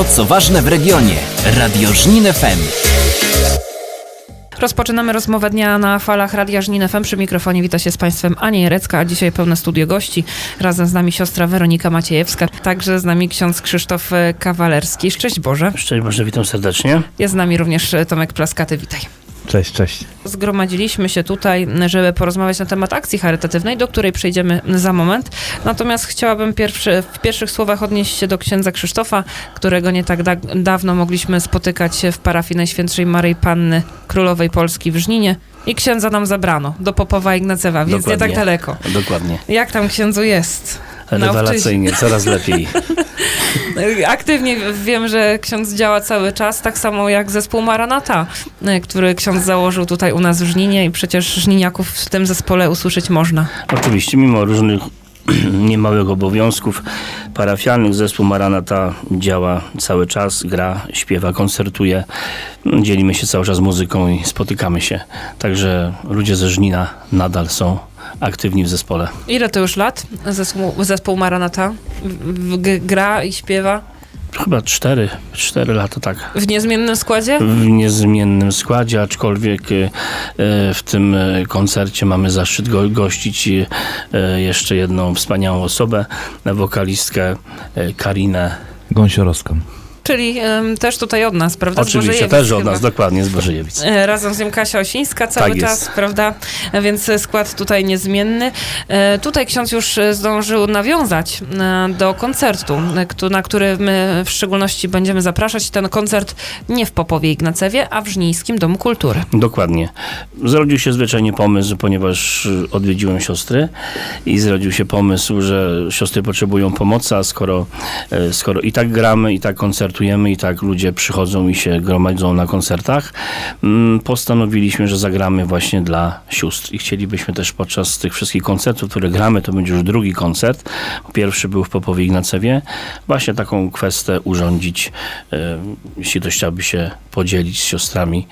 To, co ważne w regionie. Radio Żnin FM. Rozpoczynamy rozmowę dnia na falach Radia Żnin FM. Przy mikrofonie wita się z Państwem Ania Jerecka, a dzisiaj pełne studio gości. Razem z nami siostra Weronika Maciejewska, także z nami ksiądz Krzysztof e, Kawalerski. Szczęść Boże. Szczęść Boże, witam serdecznie. Jest z nami również e, Tomek Plaskaty, witaj. Cześć, cześć. Zgromadziliśmy się tutaj, żeby porozmawiać na temat akcji charytatywnej, do której przejdziemy za moment. Natomiast chciałabym pierwszy, w pierwszych słowach odnieść się do księdza Krzysztofa, którego nie tak da dawno mogliśmy spotykać się w parafii Najświętszej Maryi Panny Królowej Polski w Żninie. I księdza nam zabrano do Popowa Ignacewa, więc nie tak Dokładnie. daleko. Dokładnie. Jak tam księdzu jest? Rewelacyjnie, coraz lepiej. Aktywnie wiem, że ksiądz działa cały czas, tak samo jak zespół Maranata, y, który ksiądz założył tutaj u nas w Żninie i przecież żniniaków w tym zespole usłyszeć można. Oczywiście, mimo różnych niemałych obowiązków parafialnych, zespół Maranata działa cały czas, gra, śpiewa, koncertuje. Dzielimy się cały czas muzyką i spotykamy się. Także ludzie ze Żnina nadal są aktywni w zespole. Ile to już lat zespół, zespół Maranata w- w- g- gra i śpiewa? Chyba cztery, cztery lata tak. W niezmiennym składzie? w niezmiennym składzie, aczkolwiek e, w tym e, koncercie mamy zaszczyt go, gościć e, jeszcze jedną wspaniałą osobę, wokalistkę Karinę. Gąsiorowską. Czyli też tutaj od nas, prawda? Oczywiście też od chyba. nas, dokładnie z Bożejewic. E, Razem z nią Kasia Osińska cały Tak czas, prawda? Więc e, skład tutaj niezmienny. E, Tutaj ksiądz już e, zdążył nawiązać e, do koncertu, e, na który my w szczególności będziemy zapraszać. Ten koncert nie w Popowie Ignacewie, a w Żnińskim Domu Kultury. Dokładnie. Zrodził się zwyczajnie pomysł, ponieważ odwiedziłem siostry i zrodził się pomysł, że siostry potrzebują pomocy, a skoro, skoro i tak gramy, i tak koncertujemy, i tak ludzie przychodzą i się gromadzą na koncertach, mm, postanowiliśmy, że zagramy właśnie dla sióstr. I chcielibyśmy też podczas tych wszystkich koncertów, które gramy, to będzie już drugi koncert. Pierwszy był w Popowie Ignacewie. Właśnie taką kwestię urządzić, e, jeśli ktoś chciałby się podzielić z siostrami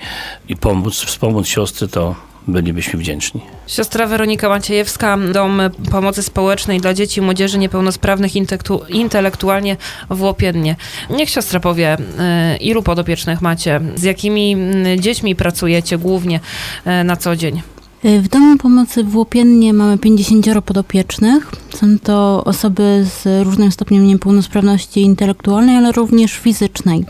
i pomóc, wspomóc siostry, to bylibyśmy wdzięczni. Siostra Weronika Maciejewska, Dom Pomocy Społecznej dla Dzieci i Młodzieży Niepełnosprawnych intelektu- intelektualnie w Łopiennie. Niech siostra powie, e, ilu podopiecznych macie, z jakimi mm, dziećmi pracujecie głównie e, na co dzień? W Domu Pomocy w Łopiennie mamy 50 podopiecznych. Są to osoby z różnym stopniem niepełnosprawności intelektualnej, ale również fizycznej.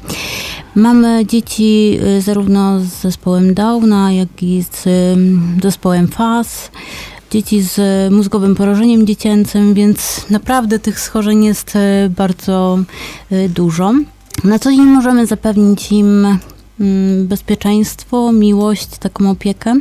Mamy dzieci y, zarówno z zespołem Downa, jak i z ym, zespołem FAS, dzieci z mózgowym porażeniem dziecięcym, więc naprawdę tych schorzeń jest y, bardzo y, dużo. Na co dzień możemy zapewnić im mm, bezpieczeństwo, miłość, taką opiekę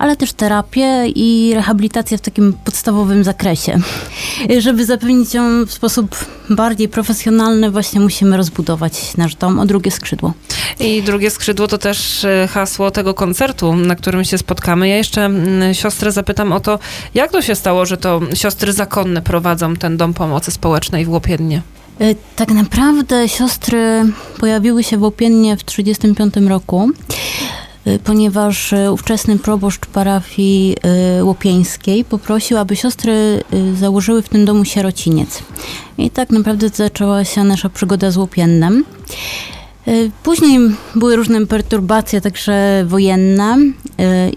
ale też terapię i rehabilitację w takim podstawowym zakresie. Żeby zapewnić ją w sposób bardziej profesjonalny, właśnie musimy rozbudować nasz dom o drugie skrzydło. I drugie skrzydło to też e, hasło tego koncertu, na którym się spotkamy. Ja jeszcze mm, siostrę zapytam o to, jak to się stało, że to siostry zakonne prowadzą ten Dom Pomocy Społecznej w Łopiennie? Y, Tak naprawdę siostry pojawiły się w Łopiennie w 1935 roku, ponieważ y, ówczesny proboszcz parafii y, łopieńskiej poprosił, aby siostry y, założyły w tym domu sierociniec. I tak naprawdę zaczęła się nasza przygoda z Łopiennem. Y, Później były różne perturbacje, także wojenne y,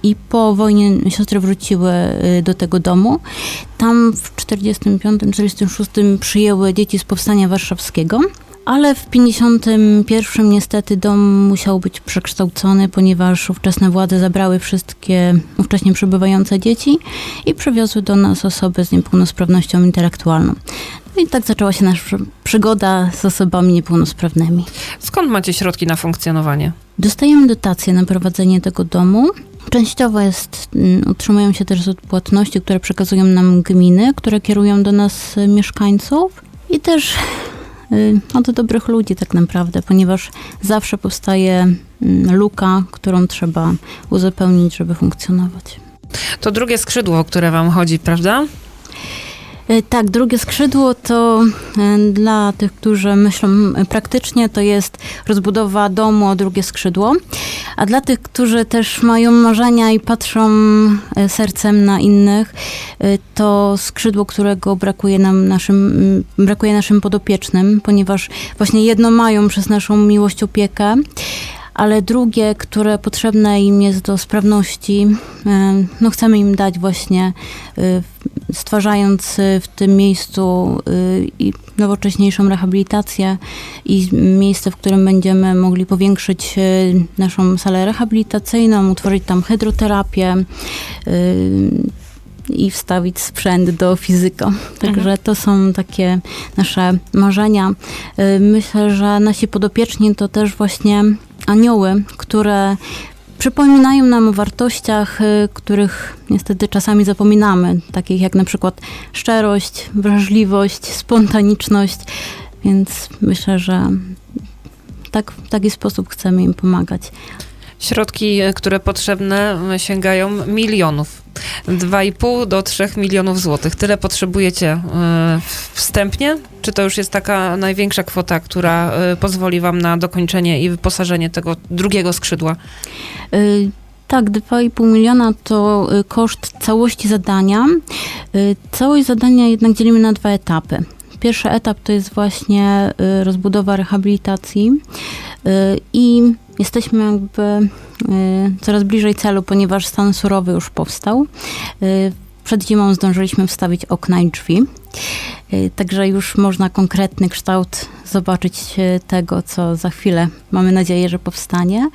i po wojnie siostry wróciły y, do tego domu. Tam w 45-46 przyjęły dzieci z Powstania Warszawskiego. Ale w 51 niestety dom musiał być przekształcony, ponieważ ówczesne władze zabrały wszystkie ówcześnie przebywające dzieci i przywiozły do nas osoby z niepełnosprawnością intelektualną. No i tak zaczęła się nasza przygoda z osobami niepełnosprawnymi. Skąd macie środki na funkcjonowanie? Dostajemy dotacje na prowadzenie tego domu. Częściowo jest, mm, utrzymują się też z odpłatności, które przekazują nam gminy, które kierują do nas y, mieszkańców i też od dobrych ludzi tak naprawdę, ponieważ zawsze powstaje mm, luka, którą trzeba uzupełnić, żeby funkcjonować. To drugie skrzydło, o które wam chodzi, prawda? E, Tak, drugie skrzydło to e, dla tych, którzy myślą e, praktycznie, to jest rozbudowa domu o drugie skrzydło. A dla tych, którzy też mają marzenia i patrzą sercem na innych, to skrzydło, którego brakuje nam naszym, brakuje naszym podopiecznym, ponieważ właśnie jedno mają przez naszą miłość opiekę, ale drugie, które potrzebne im jest do sprawności, no chcemy im dać właśnie e, stwarzając y, w tym miejscu y, i nowocześniejszą rehabilitację i miejsce, w którym będziemy mogli powiększyć y, naszą salę rehabilitacyjną, utworzyć tam hydroterapię y, i wstawić sprzęt do fizyko. Także to są takie nasze marzenia. Y, Myślę, że nasi podopieczni to też właśnie anioły, które przypominają nam o wartościach, y, których niestety czasami zapominamy, takich jak na przykład szczerość, wrażliwość, spontaniczność, więc myślę, że tak, w taki sposób chcemy im pomagać. Środki, e, które potrzebne, e, sięgają milionów. 2,5 do 3 milionów złotych. Tyle potrzebujecie e, wstępnie? Czy to już jest taka największa kwota, która pozwoli wam na dokończenie i wyposażenie tego drugiego skrzydła? Tak, 2,5 miliona to koszt całości zadania. Całość zadania jednak dzielimy na dwa etapy. Pierwszy etap to jest właśnie rozbudowa rehabilitacji i jesteśmy jakby y, coraz bliżej celu, ponieważ stan surowy już powstał. Y, Przed zimą zdążyliśmy wstawić okna i drzwi. Y, Także już można konkretny kształt zobaczyć tego, co za chwilę mamy nadzieję, że powstanie.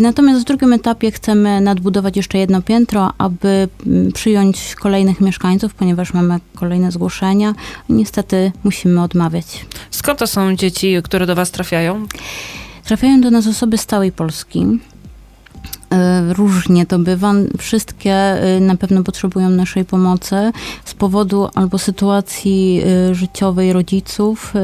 Natomiast w drugim etapie chcemy nadbudować jeszcze jedno piętro, aby mm, przyjąć kolejnych mieszkańców, ponieważ mamy kolejne zgłoszenia. Niestety musimy odmawiać. Skąd to są dzieci, które do was trafiają? Trafiają do nas osoby z całej Polski. Y, Różnie to bywa. Wszystkie y, na pewno potrzebują naszej pomocy z powodu albo sytuacji y, życiowej rodziców,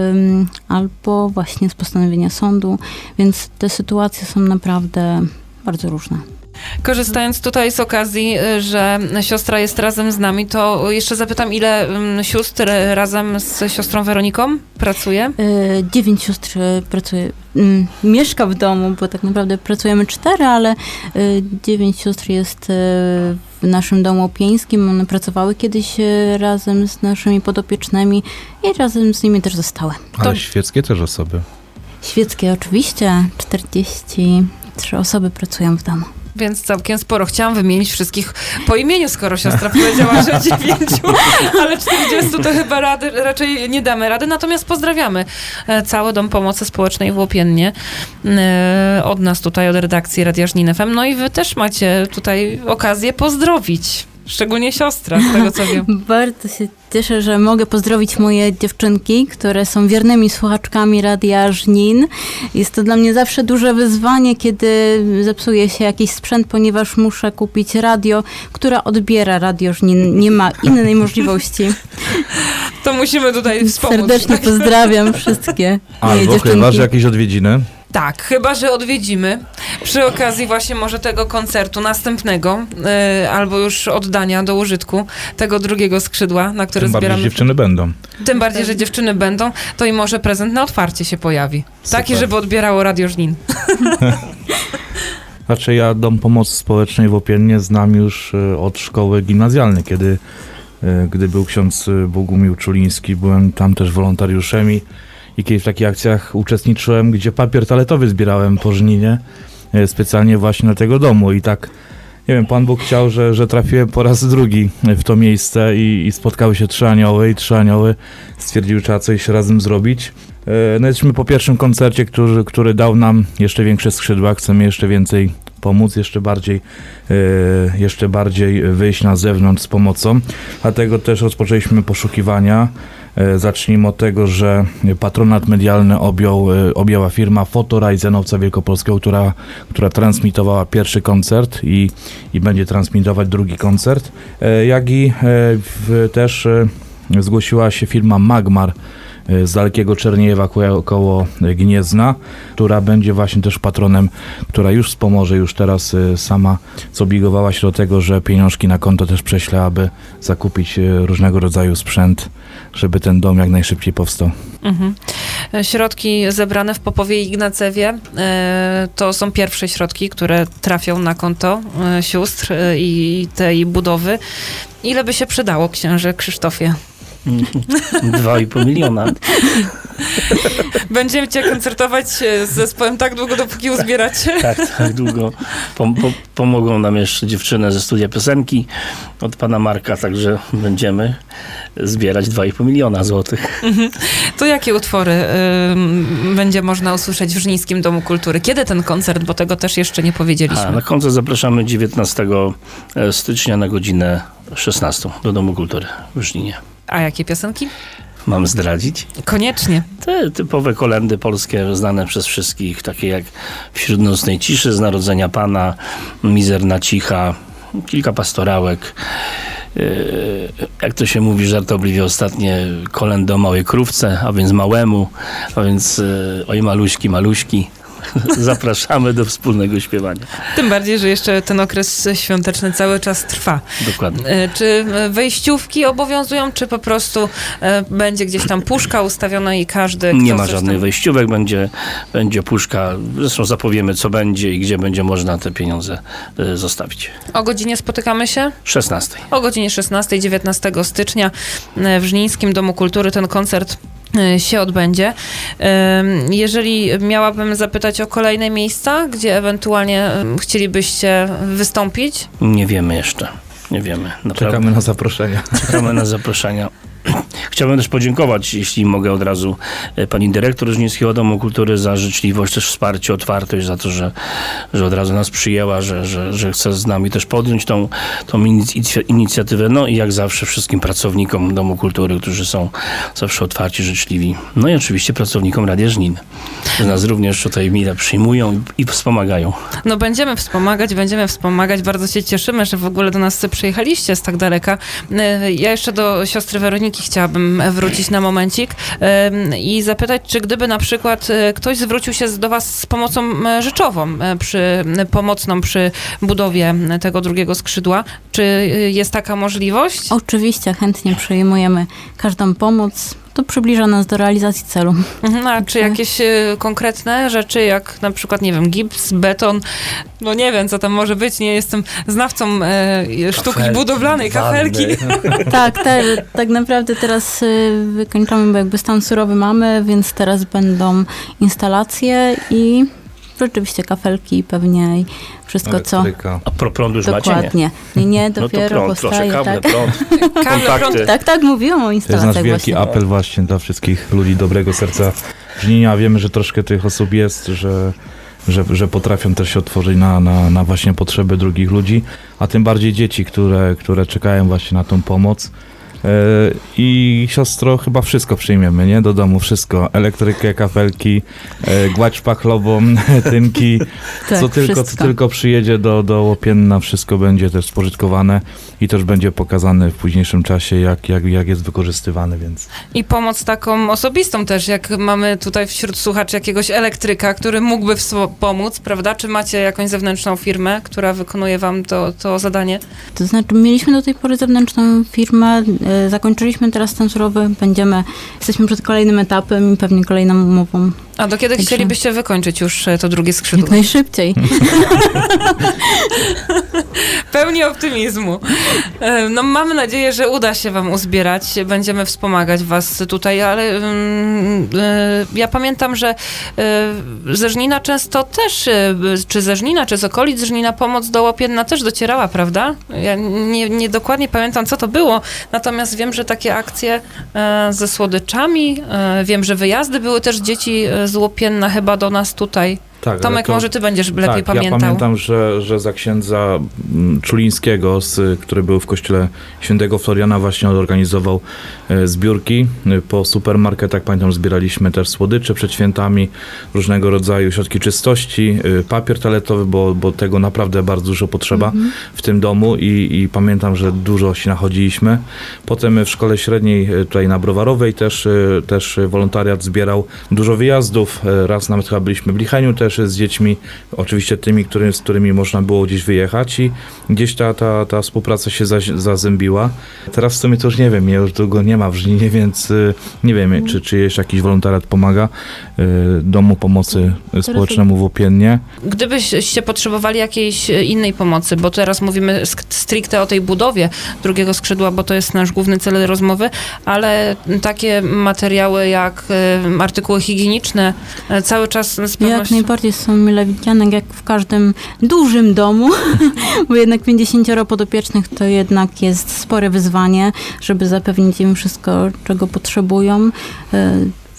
albo właśnie z postanowienia sądu, więc te sytuacje są naprawdę bardzo różne. Korzystając tutaj z okazji, y, że siostra jest razem z nami, to jeszcze zapytam, ile mm, sióstr razem z siostrą Weroniką pracuje? Y, Dziewięć sióstr y, pracuje, mm, mieszka w domu, bo tak naprawdę pracujemy cztery, ale dziewięć sióstr jest w naszym domu opieńskim. One pracowały kiedyś razem z naszymi podopiecznymi i razem z nimi też zostały. Ale To- świeckie też osoby. Świeckie oczywiście, 43 osoby pracują w domu. Więc całkiem sporo. Chciałam wymienić wszystkich po imieniu, skoro siostra powiedziała, że dziewięciu, ale 40 to chyba rady, raczej nie damy rady. Natomiast pozdrawiamy e, cały Dom Pomocy Społecznej w Łopiennie e, od nas tutaj, od redakcji Radia Żnin FM. No i wy też macie tutaj okazję pozdrowić. Szczególnie siostra, z tego co wiem. Bardzo się cieszę, że mogę pozdrowić moje dziewczynki, które są wiernymi słuchaczkami Radia Żnin. Jest to dla mnie zawsze duże wyzwanie, kiedy zepsuje się jakiś sprzęt, ponieważ muszę kupić radio, które odbiera Radio Żnin. Nie ma innej możliwości. To musimy tutaj wspomóc. Serdecznie pozdrawiam wszystkie moje Albo dziewczynki. chyba, że jakieś odwiedziny. Tak, chyba, że odwiedzimy przy okazji właśnie może tego koncertu następnego, e, albo już oddania do użytku tego drugiego skrzydła, na które Tym bardziej zbieramy. dziewczyny będą. Tym bardziej, że dziewczyny będą, to i może prezent na otwarcie się pojawi. Taki, Super. żeby odbierało Radio Żnin. Znaczy ja Dom Pomocy Społecznej w Opiennie znam już e, od szkoły gimnazjalnej, kiedy e, gdy był ksiądz Bogumił Czuliński, byłem tam też wolontariuszem i, i kiedyś w takich akcjach uczestniczyłem, gdzie papier toaletowy zbierałem po żninie, e, specjalnie właśnie na tego domu i tak nie wiem, Pan Bóg chciał, że, że trafiłem po raz drugi w to miejsce i, i spotkały się trzy anioły i trzy anioły stwierdziły, że trzeba coś razem zrobić. E, No jesteśmy po pierwszym koncercie, który, który dał nam jeszcze większe skrzydła, chcemy jeszcze więcej pomóc, jeszcze bardziej, e, jeszcze bardziej wyjść na zewnątrz z pomocą. Dlatego też rozpoczęliśmy poszukiwania. E, Zacznijmy od tego, że patronat medialny objął, e, objęła firma Fotoraj Zenowca Wielkopolskiego, która, która transmitowała pierwszy koncert i, i będzie transmitować drugi koncert. E, Jak i w, też zgłosiła się firma Magmar, z dalekiego Czerniejewa koło- Gniezna, która będzie właśnie też patronem, która już wspomoże już teraz e, sama zobligowała się do tego, że pieniążki na konto też prześle, aby zakupić e, różnego rodzaju sprzęt, żeby ten dom jak najszybciej powstał. Mhm. Środki zebrane w Popowie i Ignacewie to są pierwsze środki, które trafią na konto sióstr i tej budowy. Ile by się przydało, księże Krzysztofie? 2,5 miliona. Będziecie koncertować e, z zespołem tak długo, dopóki uzbieracie? Tak, tak długo. Pom- po- pomogą nam jeszcze dziewczyny ze studia piosenki od pana Marka, także będziemy zbierać 2,5 miliona złotych. To jakie utwory będzie można usłyszeć w Żnińskim Domu Kultury? Kiedy ten koncert, bo tego też jeszcze nie powiedzieliśmy. A na koncert zapraszamy 19 stycznia na godzinę 16 do Domu Kultury w Żninie. A jakie piosenki? Mam zdradzić? Koniecznie. Te typowe kolendy polskie, znane przez wszystkich, takie jak Wśród nocnej ciszy, z Narodzenia Pana, Mizerna Cicha, kilka pastorałek. Yy, Jak to się mówi żartobliwie ostatnie, kolędy o małej krówce, a więc małemu, a więc yy, oj maluśki, maluśki. Zapraszamy do wspólnego śpiewania. Tym bardziej, że jeszcze ten okres świąteczny cały czas trwa. Dokładnie. E, Czy e, wejściówki obowiązują, czy po prostu e, będzie gdzieś tam puszka ustawiona i każdy... Nie ma żadnych tam- wejściówek, będzie, będzie puszka. Zresztą zapowiemy, co będzie i gdzie będzie można te pieniądze zostawić. O godzinie spotykamy się? 16. O godzinie 16, 19 stycznia w Żnińskim Domu Kultury ten koncert się odbędzie. Jeżeli miałabym zapytać o kolejne miejsca, gdzie ewentualnie chcielibyście wystąpić, Nie wiemy jeszcze. Nie wiemy. Naprawdę. Czekamy na zaproszenia. Czekamy na zaproszenia. Chciałbym też podziękować, jeśli mogę od razu, e, pani dyrektor Żnińskiego Domu Kultury za życzliwość, też wsparcie, otwartość, za to, że, że od razu nas przyjęła, że, że, że chce z nami też podjąć tą, tą inic- inicjatywę. No i jak zawsze wszystkim pracownikom Domu Kultury, którzy są zawsze otwarci, życzliwi. No i oczywiście pracownikom Radia Żnin, którzy nas również tutaj mile przyjmują i wspomagają. No będziemy wspomagać, będziemy wspomagać. Bardzo się cieszymy, że w ogóle do nas przyjechaliście z tak daleka. E, Ja jeszcze do siostry Weroniki chciałabym wrócić na momencik i zapytać, czy gdyby na przykład e, ktoś zwrócił się do was z pomocą e, rzeczową, e, przy, pomocną przy budowie tego drugiego skrzydła, czy jest taka możliwość? Oczywiście chętnie przyjmujemy każdą pomoc. To przybliża nas do realizacji celu. Mhm, A czy jakieś e, konkretne rzeczy, jak na przykład, nie wiem, gips, beton, no nie wiem, co tam może być, nie jestem znawcą e, sztuki Kafelki, budowlanej, kafelki. Tak, te, tak naprawdę teraz y, wykończamy, bo jakby stan surowy mamy, więc teraz będą instalacje i rzeczywiście kafelki pewnie i wszystko co... Elektryka. A pro prądu już macie, nie? Dokładnie. Nie, nie, No to dopiero prąd, proszę, powstaje. kable, tak. prąd, Kable, kontakty. prąd. tak, tak, mówiłam o To jest instalacjach nasz wielki właśnie. apel właśnie dla wszystkich ludzi dobrego serca Żninia. Wiemy, że troszkę tych osób jest, że, że, że potrafią też się otworzyć na, na, na właśnie potrzeby drugich ludzi, a tym bardziej dzieci, które, które czekają właśnie na tą pomoc. E, I siostro, chyba wszystko przyjmiemy, nie? Do domu wszystko. Elektrykę, kafelki, e, gładź pachlową, tynki. Tak, co, tylko, co tylko przyjedzie do, do Łopienna, wszystko będzie też spożytkowane i też będzie pokazane w późniejszym czasie, jak, jak, jak jest wykorzystywane, więc... I pomoc taką osobistą też, jak mamy tutaj wśród słuchaczy jakiegoś elektryka, który mógłby pomóc, prawda? Czy macie jakąś zewnętrzną firmę, która wykonuje wam to, to zadanie? To znaczy, mieliśmy do tej pory zewnętrzną firmę, e, zakończyliśmy teraz stan surowy, będziemy, jesteśmy przed kolejnym etapem i pewnie kolejną umową. A do kiedy Także- chcielibyście wykończyć już e, to drugie skrzydło? Jak najszybciej. Pełni optymizmu. E, No mamy nadzieję, że uda się wam uzbierać. Będziemy wspomagać was tutaj, ale mm, e, ja pamiętam, że e, ze Żnina często też, czy ze Żnina, czy z okolic Żnina pomoc do Łopienna też docierała, prawda? Ja nie, nie dokładnie pamiętam, co to było, natomiast wiem, że takie akcje ze słodyczami, wiem, że wyjazdy były też dzieci e, z Łopienna chyba do nas tutaj. Tak, Tomek, to- może ty będziesz lepiej tak, pamiętał. Ja pamiętam, że, że za księdza mm, Czulińskiego, z, który był w kościele świętego Floriana, właśnie organizował e, zbiórki. E, Po supermarketach, pamiętam, zbieraliśmy też słodycze przed świętami, różnego rodzaju środki czystości, e, papier toaletowy, bo, bo tego naprawdę bardzo dużo potrzeba w tym domu i, i pamiętam, że dużo się nachodziliśmy. Potem w szkole średniej, tutaj na Browarowej też, też wolontariat zbierał dużo wyjazdów. Raz nawet chyba byliśmy w Licheniu też z dziećmi, oczywiście tymi, który, z którymi można było gdzieś wyjechać i gdzieś ta, ta, ta współpraca się za, zazębiła. Teraz w sumie to już nie wiem, mnie już długo nie ma w Żninie, więc y, nie wiem, czy, czy jeszcze jakiś wolontariat pomaga y, Domu Pomocy Społecznemu w Opiennie. Gdybyście potrzebowali jakiejś e, innej pomocy, bo teraz mówimy stricte o tej budowie drugiego skrzydła, bo to jest nasz główny cel rozmowy, ale takie materiały jak artykuły higieniczne cały czas z Jak pewnością... najbardziej są mile widziane, jak w każdym dużym domu, bo jednak 50 podopiecznych to jednak jest spore wyzwanie, żeby zapewnić im wszystko, czego potrzebują.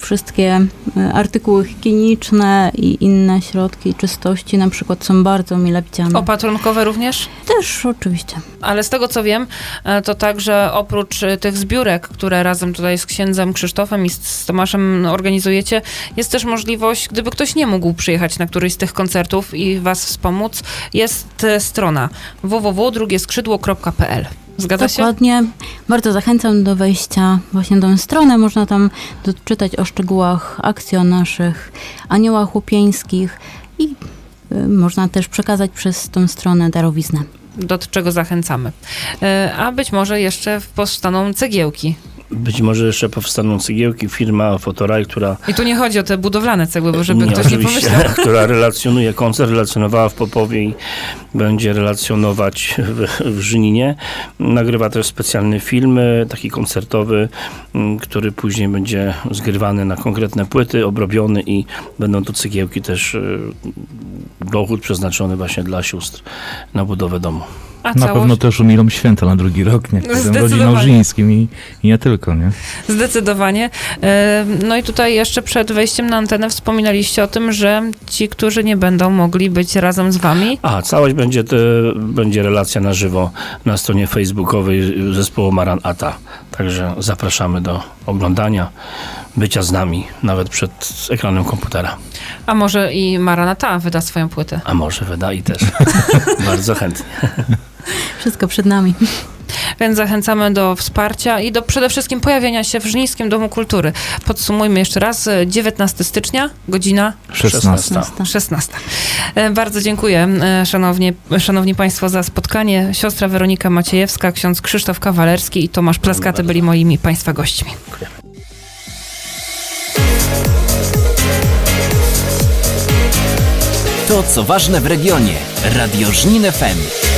Wszystkie e, artykuły higieniczne i inne środki czystości na przykład są bardzo mile widziane. Opatrunkowe również? Też oczywiście. Ale z tego co wiem, e, to także oprócz e, tych zbiórek, które razem tutaj z księdzem Krzysztofem i z- Tomaszem organizujecie, jest też możliwość, gdyby ktoś nie mógł przyjechać na któryś z tych koncertów i was wspomóc, jest strona www.drugieskrzydło.pl. Zgadza się? Dokładnie. Bardzo zachęcam do wejścia właśnie na tę stronę. Można tam doczytać o szczegółach akcji, o naszych aniołach łupieńskich i y, można też przekazać przez tą stronę darowiznę. Do czego zachęcamy. E, A być może jeszcze powstaną cegiełki. Być może jeszcze powstaną cegiełki, firma Fotoraj, która I tu nie chodzi o te budowlane cegły, bo żeby ktoś nie pomyślał. która relacjonuje koncert, relacjonowała w Popowie i będzie relacjonować w, w Żninie. Nagrywa też specjalny film, e, taki koncertowy, który później będzie zgrywany na konkretne płyty, obrobiony i będą to cegiełki też e, dochód przeznaczony właśnie dla sióstr na budowę domu. A Na całość? pewno też umilą święta na drugi rok, nie? Zdecydowanie. rodziną Żyńskim i, i nie tylko, nie? Zdecydowanie. No i tutaj jeszcze przed wejściem na antenę wspominaliście o tym, że ci, którzy nie będą mogli być razem z wami, A, całość będzie, te, będzie relacja na żywo na stronie facebookowej zespołu Maran Ata. Także zapraszamy do oglądania, bycia z nami, nawet przed ekranem komputera. a może i Maranata wyda swoją płytę. A może wyda i też. Bardzo chętnie. Wszystko przed nami. Więc zachęcamy do wsparcia i do przede wszystkim pojawienia się w Żnińskim Domu Kultury. Podsumujmy jeszcze raz. e, 19 stycznia, godzina 16. 16. E, Bardzo dziękuję, e, szanowni, szanowni Państwo, za spotkanie. Siostra Weronika Maciejewska, ksiądz Krzysztof Kawalerski i Tomasz Plaskaty byli moimi Państwa gośćmi. To co ważne w regionie. Radio Żnin FM.